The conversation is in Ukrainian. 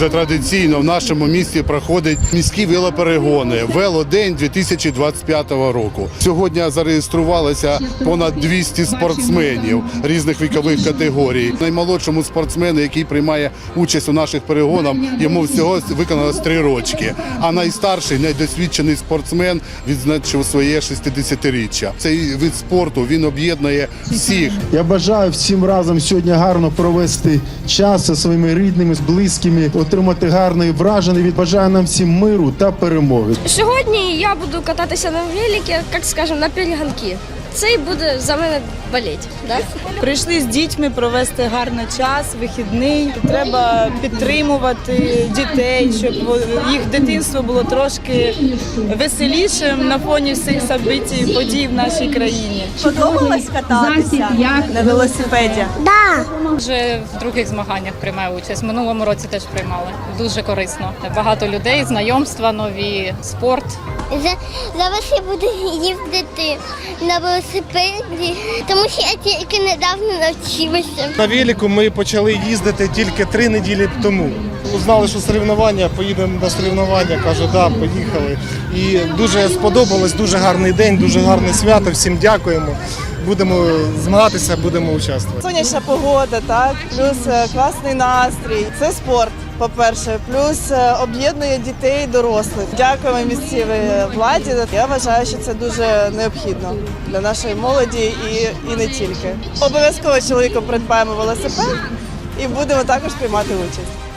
вже традиційно в нашому місті проходять міські велоперегони Велодень 2025 року. Сьогодні зареєструвалося понад 200 спортсменів різних вікових категорій. Наймолодшому спортсмену, який приймає участь у наших перегонах, йому всього виконалось три рочки. А найстарший, найдосвідчений спортсмен відзначив своє 60-річчя. Цей вид спорту він об'єднує всіх. Я бажаю всім разом сьогодні гарно провести час зі своїми рідними, з близькими, отримати гарне враження. Від нам всім миру та перемоги. Сьогодні я буду кататися на велике, як скажемо, на перегонки. Це і буде за мене болеть. Да? Прийшли з дітьми провести гарний час, вихідний. Треба підтримувати дітей, щоб їх дитинство було трошки веселішим на фоні всіх событий, подій в нашій країні. Подобалось кататися на велосипеді? Вже в других змаганнях приймаю участь. В минулому році теж приймали. Дуже корисно. Багато людей, знайомства, нові спорт. За- Зараз я буду їздити на велосипеді, тому що я тільки недавно навчилася. На велику ми почали їздити тільки три неділі тому. Узнали, що соревнування, поїдемо на соревнування. Кажу, да, поїхали. І дуже сподобалось, дуже гарний день, дуже гарне свято. Всім дякуємо. Будемо змагатися, будемо участвувати. Сонячна погода, так плюс е, класний настрій. Це спорт. По-перше, плюс е, об'єднує дітей і дорослих. Дякуємо місцевій владі. Я вважаю, що це дуже необхідно для нашої молоді і, і не тільки. Обов'язково чоловіком придбаємо велосипед і будемо також приймати участь.